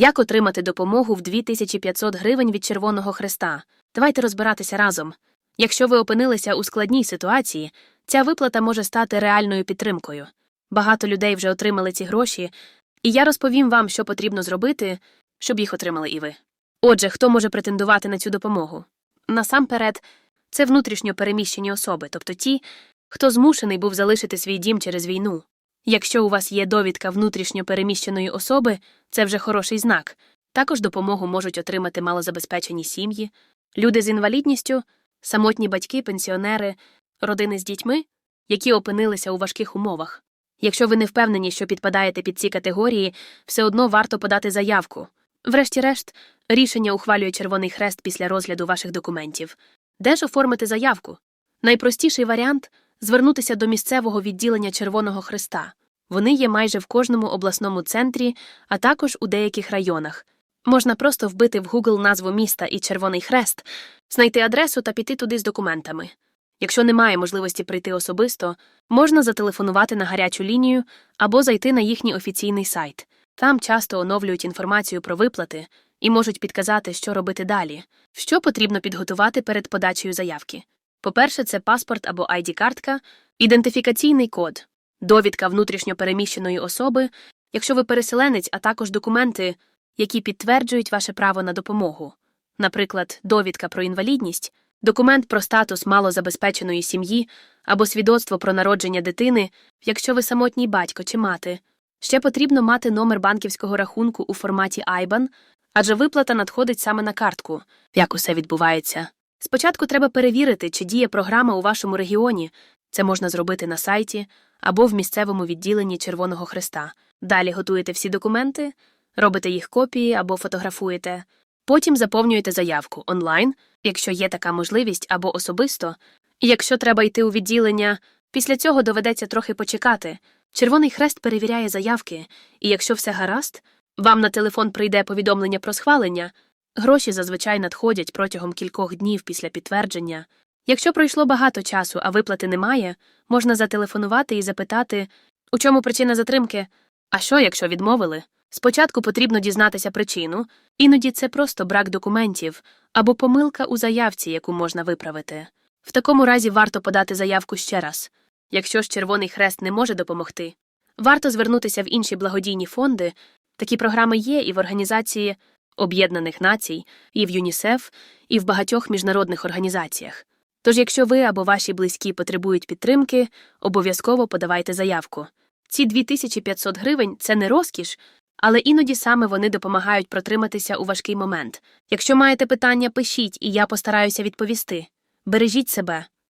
Як отримати допомогу в 2500 гривень від Червоного Хреста? Давайте розбиратися разом. Якщо ви опинилися у складній ситуації, ця виплата може стати реальною підтримкою. Багато людей вже отримали ці гроші, і я розповім вам, що потрібно зробити, щоб їх отримали і ви. Отже, хто може претендувати на цю допомогу? Насамперед, це внутрішньо переміщені особи, тобто ті, хто змушений був залишити свій дім через війну. Якщо у вас є довідка внутрішньо переміщеної особи, це вже хороший знак. Також допомогу можуть отримати малозабезпечені сім'ї, люди з інвалідністю, самотні батьки, пенсіонери, родини з дітьми, які опинилися у важких умовах. Якщо ви не впевнені, що підпадаєте під ці категорії, все одно варто подати заявку. Врешті-решт, рішення ухвалює Червоний Хрест після розгляду ваших документів. Де ж оформити заявку? Найпростіший варіант звернутися до місцевого відділення Червоного Хреста. Вони є майже в кожному обласному центрі, а також у деяких районах. Можна просто вбити в Google назву міста і Червоний Хрест, знайти адресу та піти туди з документами. Якщо немає можливості прийти особисто, можна зателефонувати на гарячу лінію або зайти на їхній офіційний сайт. Там часто оновлюють інформацію про виплати і можуть підказати, що робити далі, що потрібно підготувати перед подачею заявки. По-перше, це паспорт або ID-картка, ідентифікаційний код, довідка внутрішньо переміщеної особи, якщо ви переселенець, а також документи, які підтверджують ваше право на допомогу, наприклад, довідка про інвалідність, документ про статус малозабезпеченої сім'ї або свідоцтво про народження дитини, якщо ви самотній батько чи мати. Ще потрібно мати номер банківського рахунку у форматі IBAN, адже виплата надходить саме на картку, як усе відбувається. Спочатку треба перевірити, чи діє програма у вашому регіоні. Це можна зробити на сайті або в місцевому відділенні Червоного Хреста. Далі готуєте всі документи, робите їх копії або фотографуєте. Потім заповнюєте заявку онлайн, якщо є така можливість, або особисто. І якщо треба йти у відділення, після цього доведеться трохи почекати. Червоний хрест перевіряє заявки, і якщо все гаразд, вам на телефон прийде повідомлення про схвалення. Гроші зазвичай надходять протягом кількох днів після підтвердження. Якщо пройшло багато часу, а виплати немає, можна зателефонувати і запитати, у чому причина затримки, а що, якщо відмовили. Спочатку потрібно дізнатися причину, іноді це просто брак документів або помилка у заявці, яку можна виправити. В такому разі варто подати заявку ще раз. Якщо ж Червоний Хрест не може допомогти, варто звернутися в інші благодійні фонди. Такі програми є і в Організації Об'єднаних Націй, і в ЮНІСЕФ, і в багатьох міжнародних організаціях. Тож, якщо ви або ваші близькі потребують підтримки, обов'язково подавайте заявку. Ці 2500 гривень це не розкіш, але іноді саме вони допомагають протриматися у важкий момент. Якщо маєте питання, пишіть, і я постараюся відповісти. Бережіть себе.